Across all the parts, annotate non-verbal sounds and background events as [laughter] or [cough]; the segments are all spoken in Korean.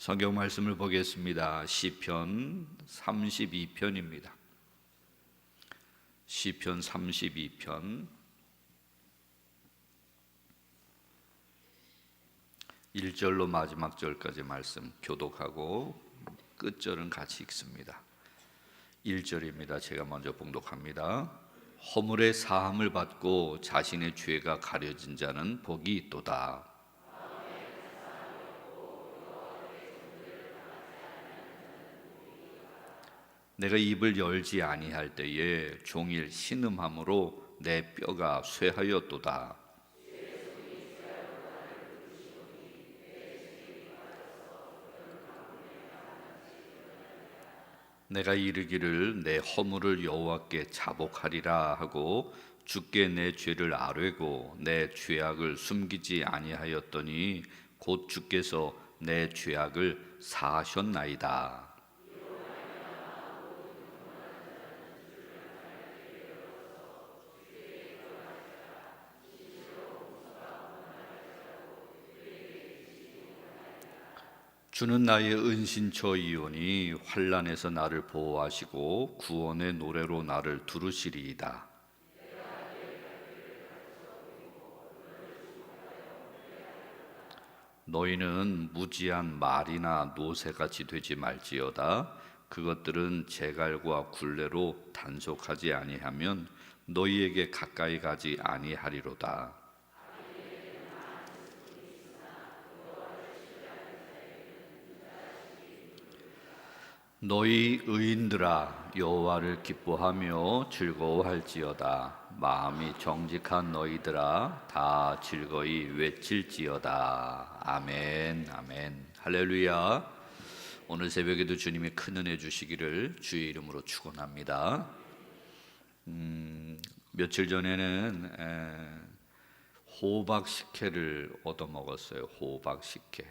성경 말씀을 보겠습니다. 시편 32편입니다. 시편 32편 1절로 마지막 절까지 말씀 교독하고 끝절은 같이 읽습니다. 1절입니다. 제가 먼저 봉독합니다. 허물의 사함을 받고 자신의 죄가 가려진 자는 복이 있도다. 내가 입을 열지 아니할 때에 종일 신음함으로 내 뼈가 쇠하였도다. 내가 이르기를 내 허물을 여호와께 자복하리라 하고 주께 내 죄를 아뢰고 내 죄악을 숨기지 아니하였더니 곧 주께서 내 죄악을 사하셨나이다. 주는 나의 은신처이오니 환란에서 나를 보호하시고 구원의 노래로 나를 두르시리이다. 너희는 무지한 말이나 노새같이 되지 말지어다. 그것들은 재갈과 굴레로 단속하지 아니하면 너희에게 가까이 가지 아니하리로다. 너희 의인들아 여호와를 기뻐하며 즐거워할지어다. 마음이 정직한 너희들아 다 즐거이 외칠지어다. 아멘 아멘. 할렐루야. 오늘 새벽에도 주님이 큰 은혜 주시기를 주의 이름으로 축원합니다. 음, 며칠 전에는 에, 호박 식혜를 얻어 먹었어요 호박 식혜.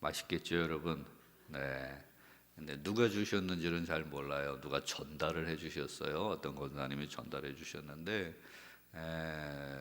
맛있겠죠 여러분? 네. 근데 누가 주셨는지는 잘 몰라요. 누가 전달을 해주셨어요. 어떤 권사님이 전달해 주셨는데 에,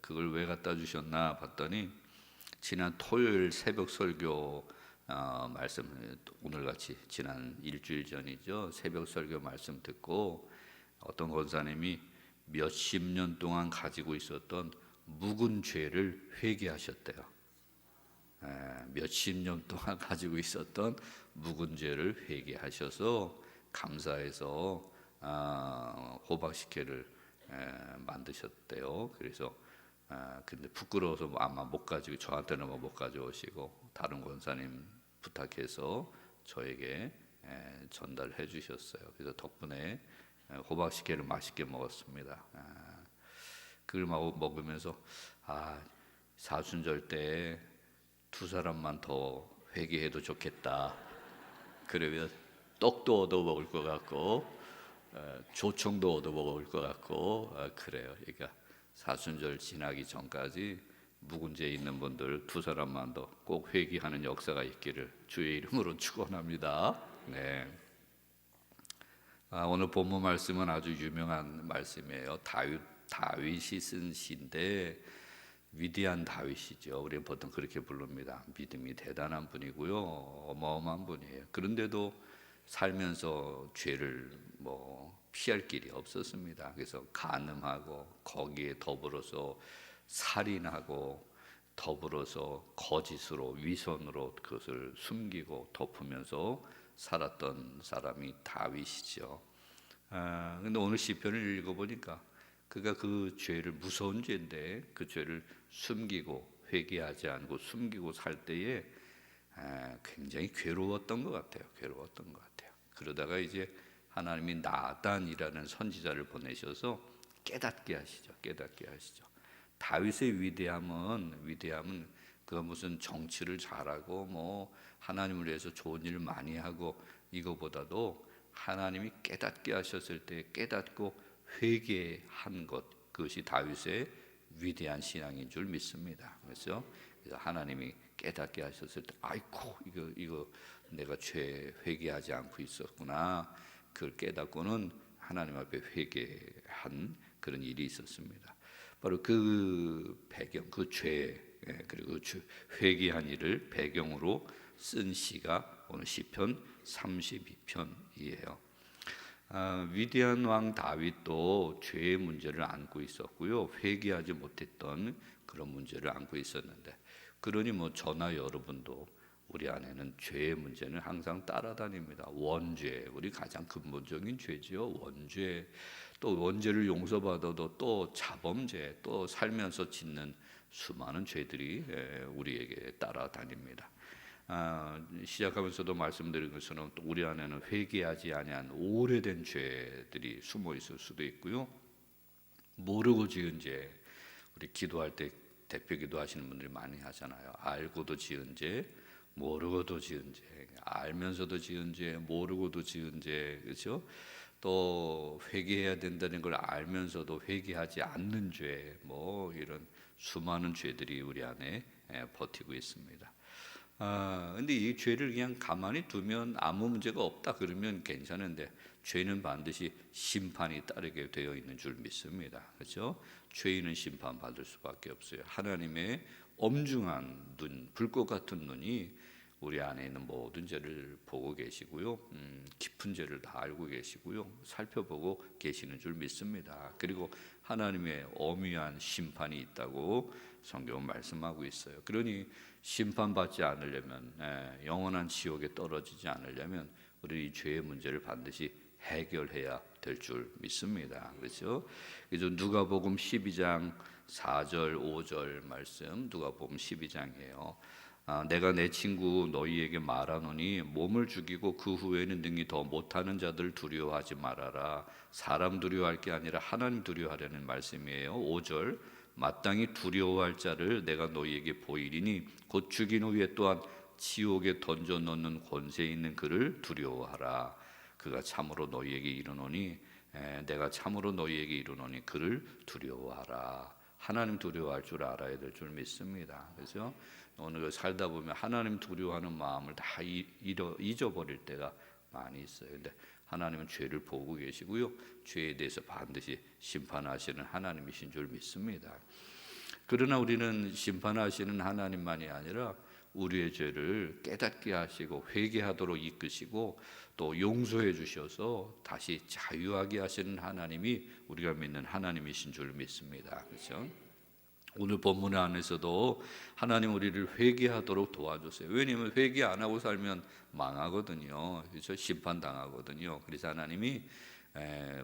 그걸 왜 갖다 주셨나 봤더니 지난 토요일 새벽 설교 어, 말씀 오늘 같이 지난 일주일 전이죠. 새벽 설교 말씀 듣고 어떤 권사님이 몇십 년 동안 가지고 있었던 묵은 죄를 회개하셨대요. 몇십 년 동안 [laughs] 가지고 있었던 묵은 죄를 회개하셔서 감사해서 아, 호박 식혜를 만드셨대요. 그래서 아, 근데 부끄러워서 뭐 아마 못 가지고 저한테는 뭐못 가져오시고 다른 권사님 부탁해서 저에게 전달해 주셨어요. 그래서 덕분에 호박 식혜를 맛있게 먹었습니다. 아, 그걸 먹으면서 아 사순절 때 두 사람만 더 회개해도 좋겠다. 그러면 떡도 얻어 먹을 것 같고 어, 조청도 얻어 먹을 것 같고 어, 그래요. 그러니까 사순절 지나기 전까지 묵은죄 있는 분들 두 사람만 더꼭 회개하는 역사가 있기를 주의 이름으로 축원합니다. 네. 아, 오늘 본문 말씀은 아주 유명한 말씀이에요. 다윗 다윗이 쓴 시인데 위대한 다윗이죠. 우리 보통 그렇게 부릅니다. 믿음이 대단한 분이고요. 어마어마한 분이에요. 그런데도 살면서 죄를 뭐 피할 길이 없었습니다. 그래서 간음하고 거기에 더불어서 살인하고 더불어서 거짓으로 위선으로 그것을 숨기고 덮으면서 살았던 사람이 다윗이죠. 아, 근데 오늘 시편을 읽어보니까 그가 그 죄를 무서운 죄인데 그 죄를 숨기고 회개하지 않고 숨기고 살 때에 굉장히 괴로웠던 것 같아요. 괴로웠던 것 같아요. 그러다가 이제 하나님이 나단이라는 선지자를 보내셔서 깨닫게 하시죠. 깨닫게 하시죠. 다윗의 위대함은 위대함은 그 무슨 정치를 잘하고 뭐 하나님을 위해서 좋은 일을 많이 하고 이거보다도 하나님이 깨닫게 하셨을 때 깨닫고 회개한 것 그것이 다윗의 위대한 신앙인 줄 믿습니다. 그래서 하나님이 깨닫게 하셨을 때 아이고 이거 이거 내가 죄 회개하지 않고 있었구나 그걸 깨닫고는 하나님 앞에 회개한 그런 일이 있었습니다. 바로 그 배경, 그 죄, 예, 그리고 그 회개한 일을 배경으로 쓴 시가 오늘 시편 32편이에요. 아, 위대한 왕 다윗도 죄의 문제를 안고 있었고요. 회개하지 못했던 그런 문제를 안고 있었는데 그러니 뭐 저나 여러분도 우리 안에는 죄의 문제는 항상 따라다닙니다. 원죄, 우리 가장 근본적인 죄지요. 원죄. 또 원죄를 용서받아도 또 자범죄, 또 살면서 짓는 수많은 죄들이 예, 우리에게 따라다닙니다. 아, 시작하면서도 말씀드린 것처럼 또 우리 안에는 회개하지 아니한 오래된 죄들이 숨어 있을 수도 있고요. 모르고 지은 죄, 우리 기도할 때 대표 기도하시는 분들이 많이 하잖아요. 알고도 지은 죄, 모르고도 지은 죄, 알면서도 지은 죄, 모르고도 지은 죄, 그렇죠? 또 회개해야 된다는 걸 알면서도 회개하지 않는 죄, 뭐 이런 수많은 죄들이 우리 안에 예, 버티고 있습니다. 아, 근데 이 죄를 그냥 가만히 두면 아무 문제가 없다 그러면 괜찮은데 죄는 반드시 심판이 따르게 되어 있는 줄 믿습니다. 그렇죠? 죄인은 심판 받을 수밖에 없어요. 하나님의 엄중한 눈, 불꽃 같은 눈이 우리 안에 있는 모든 죄를 보고 계시고요. 음, 깊은 죄를 다 알고 계시고요. 살펴보고 계시는 줄 믿습니다. 그리고 하나님의 엄위한 심판이 있다고 성경은 말씀하고 있어요. 그러니 심판받지 않으려면 예, 영원한 지옥에 떨어지지 않으려면 우리 이 죄의 문제를 반드시 해결해야 될 줄 믿습니다. 그렇죠? 그래서 누가복음 12장 4절 5절 말씀 누가복음 12장이에요. 아, 내가 내 친구 너희에게 말하노니 몸을 죽이고 그 후에는 능히 더 못하는 자들 두려워하지 말아라. 사람 두려워할 게 아니라 하나님 두려워하려는 말씀이에요. 5절 마땅히 두려워할 자를 내가 너희에게 보이리니 곧 죽인 후에 또한 지옥에 던져 넣는 권세 있는 그를 두려워하라. 그가 참으로 너희에게 이르노니 에, 내가 참으로 너희에게 이르노니 그를 두려워하라. 하나님 두려워할 줄 알아야 될 줄 믿습니다. 그래서 오늘 살다 보면 하나님 두려워하는 마음을 다 잃어, 잊어버릴 때가 많이 있어요. 근데 하나님은 죄를 보고 계시고요. 죄에 대해서 반드시 심판하시는 하나님이신 줄 믿습니다. 그러나 우리는 심판하시는 하나님만이 아니라 우리의 죄를 깨닫게 하시고 회개하도록 이끄시고 또 용서해 주셔서 다시 자유하게 하시는 하나님이 우리가 믿는 하나님이신 줄 믿습니다. 그렇죠? 오늘 본문 안에서도 하나님 우리를 회개하도록 도와주세요. 왜냐하면 회개 안 하고 살면 망하거든요. 그래서 심판 당하거든요. 그래서 하나님이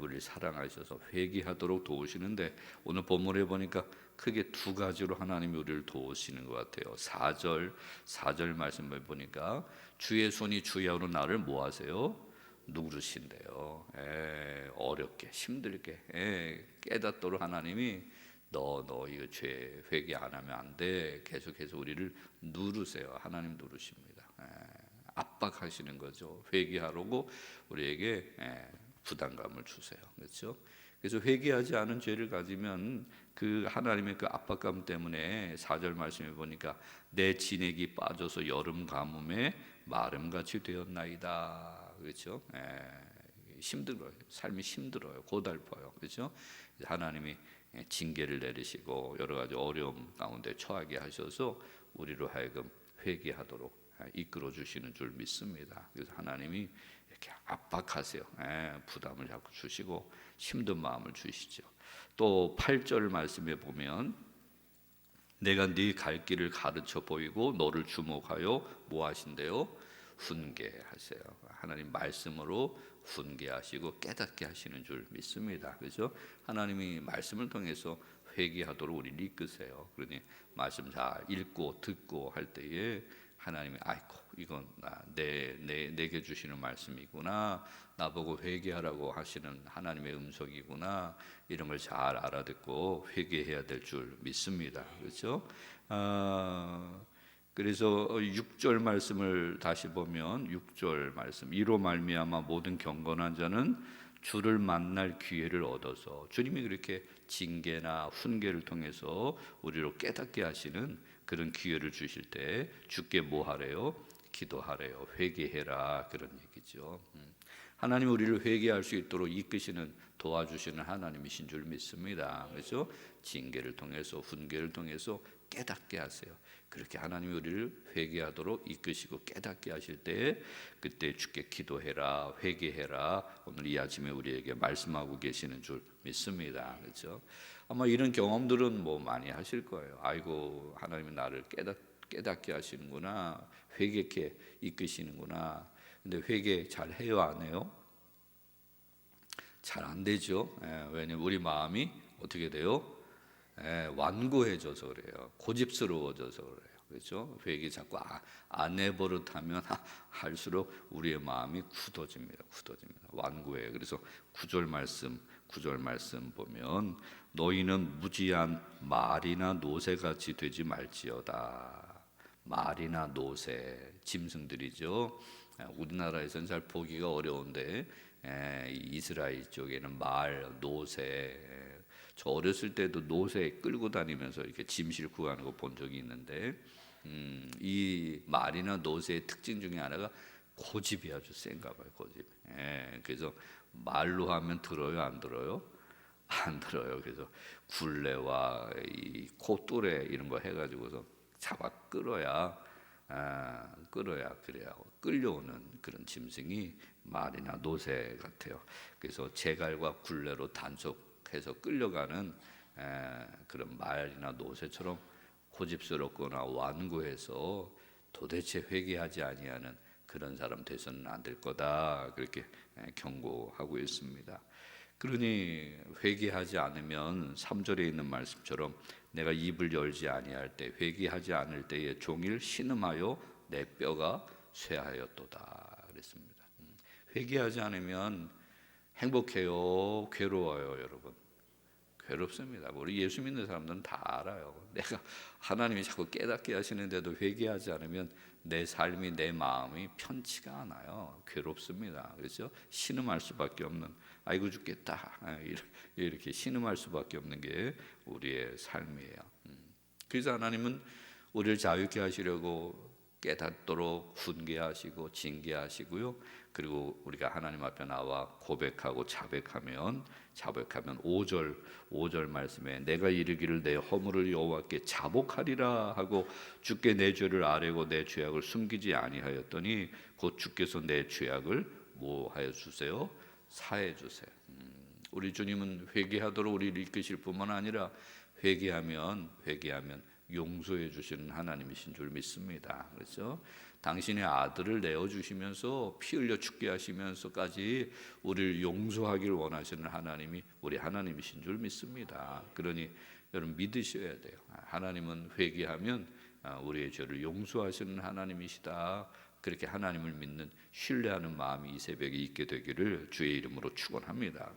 우리를 사랑하셔서 회개하도록 도우시는데 오늘 본문에 보니까 크게 두 가지로 하나님이 우리를 도우시는 것 같아요. 4절 4절 말씀을 보니까 주의 손이 주야로 나를 뭐 하세요? 누르신대요. 에, 어렵게 힘들게 에, 깨닫도록 하나님이 너, 너 이거 죄 회개 안 하면 안 돼. 계속해서 우리를 누르세요. 하나님 누르십니다. 에, 압박하시는 거죠. 회개하라고 우리에게 에, 부담감을 주세요. 그렇죠? 그래서 회개하지 않은 죄를 가지면 그 하나님의 그 압박감 때문에 사절 말씀에 보니까 내 진액이 빠져서 여름 가뭄에 마름같이 되었나이다. 그렇죠? 에, 힘들어요. 삶이 힘들어요. 고달퍼요. 그렇죠? 하나님이 징계를 내리시고 여러 가지 어려움 가운데 처하게 하셔서 우리로 하여금 회개하도록 이끌어 주시는 줄 믿습니다. 그래서 하나님이 이렇게 압박하세요. 예, 부담을 자꾸 주시고 힘든 마음을 주시죠. 또 8절 말씀에 보면 내가 네 갈 길을 가르쳐 보이고 너를 주목하여 뭐 하신대요? 훈계하세요. 하나님 말씀으로 훈계하시고 깨닫게 하시는 줄 믿습니다. 그렇죠? 하나님이 말씀을 통해서 회개하도록 우리를 이끄세요. 그러니 말씀 잘 읽고 듣고 할 때에 하나님이 아이고 이건 내, 내 내게 주시는 말씀이구나 나보고 회개하라고 하시는 하나님의 음성이구나 이런 걸 잘 알아듣고 회개해야 될 줄 믿습니다. 그렇죠? 아, 그래서 6절 말씀을 다시 보면 6절 말씀 이로 말미암아 모든 경건한 자는 주를 만날 기회를 얻어서 주님이 그렇게 징계나 훈계를 통해서 우리로 깨닫게 하시는 그런 기회를 주실 때 주께 뭐 하래요? 기도하래요. 회개해라 그런 얘기죠. 음. 하나님 우리를 회개할 수 있도록 이끄시는 도와주시는 하나님이신 줄 믿습니다. 그래서 징계를 통해서 훈계를 통해서 깨닫게 하세요. 그렇게 하나님이 우리를 회개하도록 이끄시고 깨닫게 하실 때에 그때 주께 기도해라 회개해라 오늘 이 아침에 우리에게 말씀하고 계시는 줄 믿습니다. 그렇죠? 아마 이런 경험들은 뭐 많이 하실 거예요. 아이고 하나님이 나를 깨닫 깨닫게 하시는구나 회개케 이끄시는구나. 근데 회개 잘 해요 안 해요? 잘 안 되죠. 예, 왜냐면 우리 마음이 어떻게 돼요? 예, 완고해져서 그래요. 고집스러워져서 그래요. 그렇죠? 회개 자꾸 아, 안 해버릇하면 할수록 우리의 마음이 굳어집니다. 굳어집니다. 완고해요. 그래서 구절 말씀, 구절 말씀 보면 너희는 무지한 말이나 노새같이 되지 말지어다. 말이나 노새, 짐승들이죠. 예, 우리나라에서는 잘 보기가 어려운데 에, 이스라엘 쪽에는 말, 노새. 에, 저 어렸을 때도 노새 끌고 다니면서 이렇게 짐 싣고 가는 거 본 적이 있는데 음, 이 말이나 노새의 특징 중에 하나가 고집이 아주 센가 봐요. 고집. 예, 그래서 말로 하면 들어요, 안 들어요? [laughs] 안 들어요. 그래서 굴레와 이 코또래 이런 거 해가지고서 잡아 끌어야 아, 끌어야 그래야 끌려오는 그런 짐승이 말이나 노새 같아요. 그래서 제갈과 굴레로 단속 해서 끌려가는 에, 그런 말이나 노새처럼 고집스럽거나 완고해서 도대체 회개하지 아니하는 그런 사람 돼서는 안 될 거다 그렇게 에, 경고하고 있습니다. 그러니 회개하지 않으면 3절에 있는 말씀처럼 내가 입을 열지 아니할 때 회개하지 않을 때에 종일 신음하여 내 뼈가 쇠하였도다 그랬습니다. 음, 회개하지 않으면 행복해요, 괴로워요, 여러분. 괴롭습니다. 우리 예수 믿는 사람들은 다 알아요. 내가 하나님이 자꾸 깨닫게 하시는데도 회개하지 않으면 내 삶이 내 마음이 편치가 않아요. 괴롭습니다. 그렇죠? 신음할 수밖에 없는 아이고 죽겠다 아, 이렇게 신음할 수밖에 없는 게 우리의 삶이에요. 음. 그래서 하나님은 우리를 자유케 하시려고 깨닫도록 훈계하시고 징계하시고요. 그리고 우리가 하나님 앞에 나와 고백하고 자백하면 자백하면 5절 5절 말씀에 내가 이르기를 내 허물을 여호와께 자복하리라 하고 주께 내 죄를 아뢰고 내 죄악을 숨기지 아니하였더니 곧 주께서 내 죄악을 뭐 하여 주세요? 사해 주세요. 음, 우리 주님은 회개하도록 우리를 이끄실 뿐만 아니라 회개하면 회개하면 용서해 주시는 하나님이신 줄 믿습니다. 그렇죠? 당신의 아들을 내어 주시면서 피 흘려 죽게 하시면서까지 우리를 용서하기를 원하시는 하나님이 우리 하나님이신 줄 믿습니다. 그러니 여러분 믿으셔야 돼요. 하나님은 회개하면 아, 우리의 죄를 용서하시는 하나님이시다. 그렇게 하나님을 믿는 신뢰하는 마음이 이 새벽에 있게 되기를 주의 이름으로 축원합니다.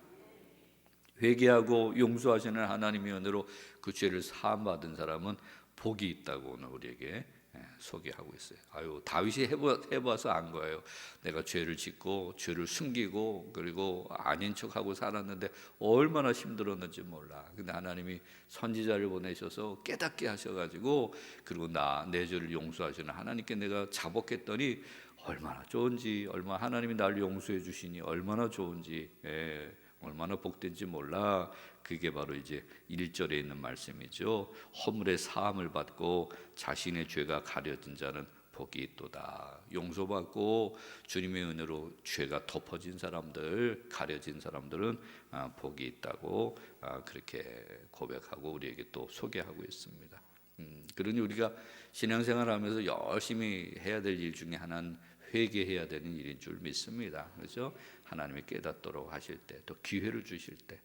회개하고 용서하시는 하나님의 은혜로 그 죄를 사함 받은 사람은 복이 있다고 오늘 우리에게 예, 소개하고 있어요. 아유 다윗이 해보, 해봐서 안 거예요. 내가 죄를 짓고 죄를 숨기고 그리고 아닌 척하고 살았는데 얼마나 힘들었는지 몰라. 근데 하나님이 선지자를 보내셔서 깨닫게 하셔가지고 그리고 나 내 죄를 용서하시는 하나님께 내가 자복했더니 얼마나 좋은지 얼마 하나님이 나를 용서해 주시니 얼마나 좋은지 예, 얼마나 복된지 몰라. 그게 바로 이제 1절에 있는 말씀이죠. 허물의 사함을 받고 자신의 죄가 가려진 자는 복이 있도다. 용서받고 주님의 은혜로 죄가 덮어진 사람들, 가려진 사람들은 아, 복이 있다고 아, 그렇게 고백하고 우리에게 또 소개하고 있습니다. 음, 그러니 우리가 신앙생활 하면서 열심히 해야 될 일 중에 하나는 회개해야 되는 일인 줄 믿습니다. 그렇죠? 하나님이 깨닫도록 하실 때, 또 기회를 주실 때,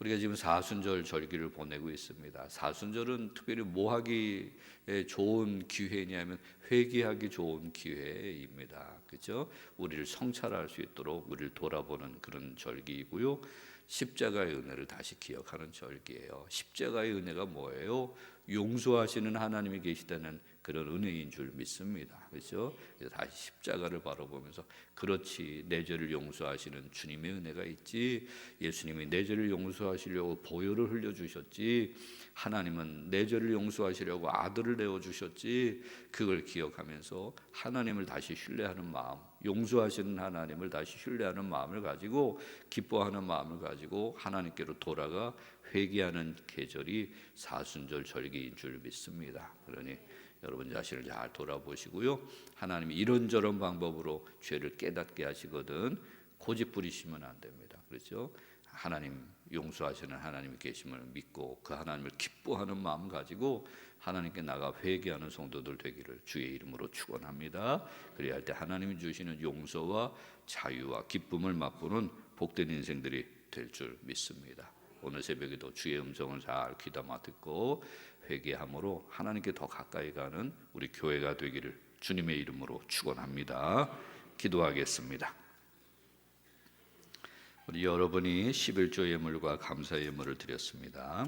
우리가 지금 사순절 절기를 보내고 있습니다. 사순절은 특별히 뭐 하기에 좋은 기회냐면 회개하기 좋은 기회입니다. 그렇죠? 우리를 성찰할 수 있도록 우리를 돌아보는 그런 절기이고요. 십자가의 은혜를 다시 기억하는 절기예요. 십자가의 은혜가 뭐예요? 용서하시는 하나님이 계시다는 그런 은혜인 줄 믿습니다. 그렇죠? 다시 십자가를 바라보면서 그렇지 내 죄를 용서하시는 주님의 은혜가 있지 예수님이 내 죄를 용서하시려고 보혈을 흘려 주셨지 하나님은 내 죄를 용서하시려고 아들을 내어 주셨지 그걸 기억하면서 하나님을 다시 신뢰하는 마음 용서하시는 하나님을 다시 신뢰하는 마음을 가지고 기뻐하는 마음을 가지고 하나님께로 돌아가 회개하는 계절이 사순절 절기인 줄 믿습니다. 그러니 여러분 자신을 잘 돌아보시고요. 하나님이 이런저런 방법으로 죄를 깨닫게 하시거든 고집 부리시면 안 됩니다. 그렇죠? 하나님 용서하시는 하나님이 계심을 믿고 그 하나님을 기뻐하는 마음 가지고 하나님께 나가 회개하는 성도들 되기를 주의 이름으로 축원합니다. 그래야 할 때 하나님이 주시는 용서와 자유와 기쁨을 맛보는 복된 인생들이 될 줄 믿습니다. 오늘 새벽에도 주의 음성을 잘 귀담아 듣고 회개함으로 하나님께 더 가까이 가는 우리 교회가 되기를 주님의 이름으로 축원합니다. 기도하겠습니다. 우리 여러분이 11조 예물과 감사 예물을 드렸습니다.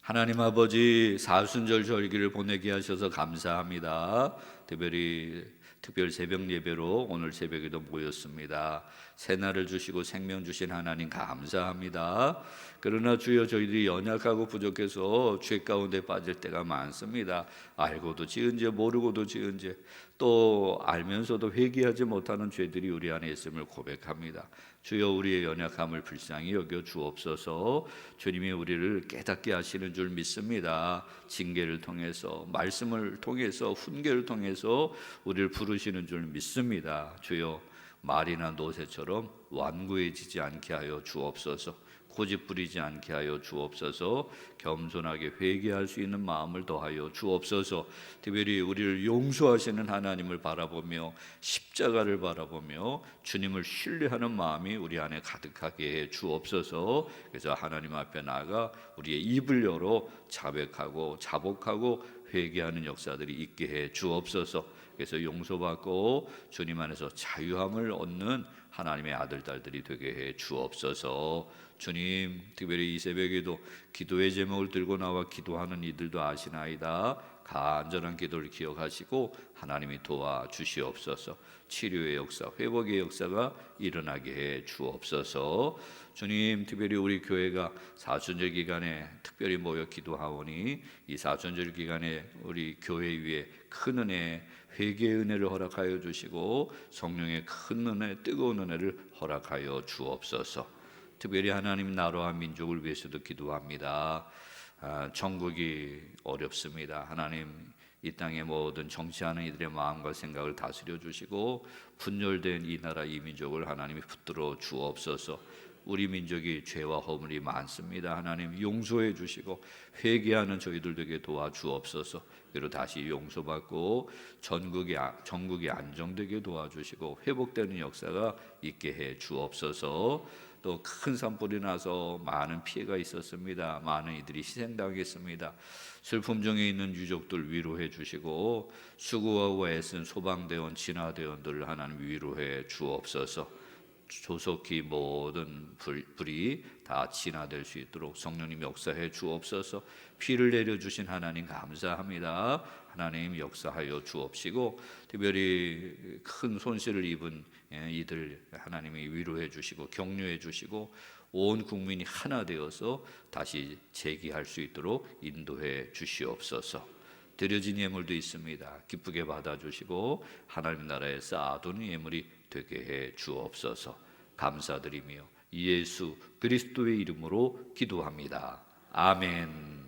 하나님 아버지 사순절 절기를 보내게 하셔서 감사합니다. 특별히 특별 새벽 예배로 오늘 새벽에도 모였습니다. 새날을 주시고 생명 주신 하나님 감사합니다. 그러나 주여 저희들이 연약하고 부족해서 죄 가운데 빠질 때가 많습니다. 알고도 지은 죄 모르고도 지은 죄 또 알면서도 회개하지 못하는 죄들이 우리 안에 있음을 고백합니다. 주여 우리의 연약함을 불쌍히 여겨 주옵소서. 주님이 우리를 깨닫게 하시는 줄 믿습니다. 징계를 통해서 말씀을 통해서 훈계를 통해서 우리를 부르시는 줄 믿습니다. 주여 말이나 노새처럼 완고해지지 않게 하여 주옵소서. 고집 부리지 않게 하여 주옵소서. 겸손하게 회개할 수 있는 마음을 더하여 주옵소서. 특별히 우리를 용서하시는 하나님을 바라보며 십자가를 바라보며 주님을 신뢰하는 마음이 우리 안에 가득하게 해 주옵소서. 그래서 하나님 앞에 나가 우리의 입을 열어 자백하고 자복하고 회개하는 역사들이 있게 해 주옵소서. 그래서 용서받고 주님 안에서 자유함을 얻는 하나님의 아들 딸들이 되게 해 주옵소서. 주님, 특별히 이 새벽에도 기도의 제목을 들고 나와 기도하는 이들도 아시나이다. 간절한 기도를 기억하시고 하나님이 도와 주시옵소서. 치료의 역사, 회복의 역사가 일어나게 해 주옵소서. 주님, 특별히 우리 교회가 사순절 기간에 특별히 모여 기도하오니 이 사순절 기간에 우리 교회 위에 큰 은혜, 회개의 은혜를 허락하여 주시고 성령의 큰 은혜, 뜨거운 은혜를 허락하여 주옵소서. 특별히 하나님 나라와 민족을 위해서도 기도합니다. 아, 전국이 어렵습니다. 하나님 이 땅의 모든 정치하는 이들의 마음과 생각을 다스려 주시고 분열된 이 나라 이 민족을 하나님이 붙들어 주옵소서. 우리 민족이 죄와 허물이 많습니다. 하나님 용서해 주시고 회개하는 저희들 되게 도와주옵소서. 그리고 다시 용서받고 전국이 아, 전국이 안정되게 도와주시고 회복되는 역사가 있게 해 주옵소서. 또 큰 산불이 나서 많은 피해가 있었습니다. 많은 이들이 희생당했습니다. 슬픔 중에 있는 유족들 위로해 주시고 수고하고 애쓴 소방대원, 진화대원들을 하나님 위로해 주옵소서. 조속히 모든 불, 불이 다 진화될 수 있도록 성령님 역사해 주옵소서. 피를 내려 주신 하나님 감사합니다. 하나님 역사하여 주옵시고 특별히 큰 손실을 입은 예, 이들 하나님이 위로해 주시고 격려해 주시고 온 국민이 하나 되어서 다시 재기할 수 있도록 인도해 주시옵소서. 드려진 예물도 있습니다. 기쁘게 받아 주시고 하나님 나라에 쌓아둔 예물이 되게 해 주옵소서. 감사드리며 예수 그리스도의 이름으로 기도합니다. 아멘.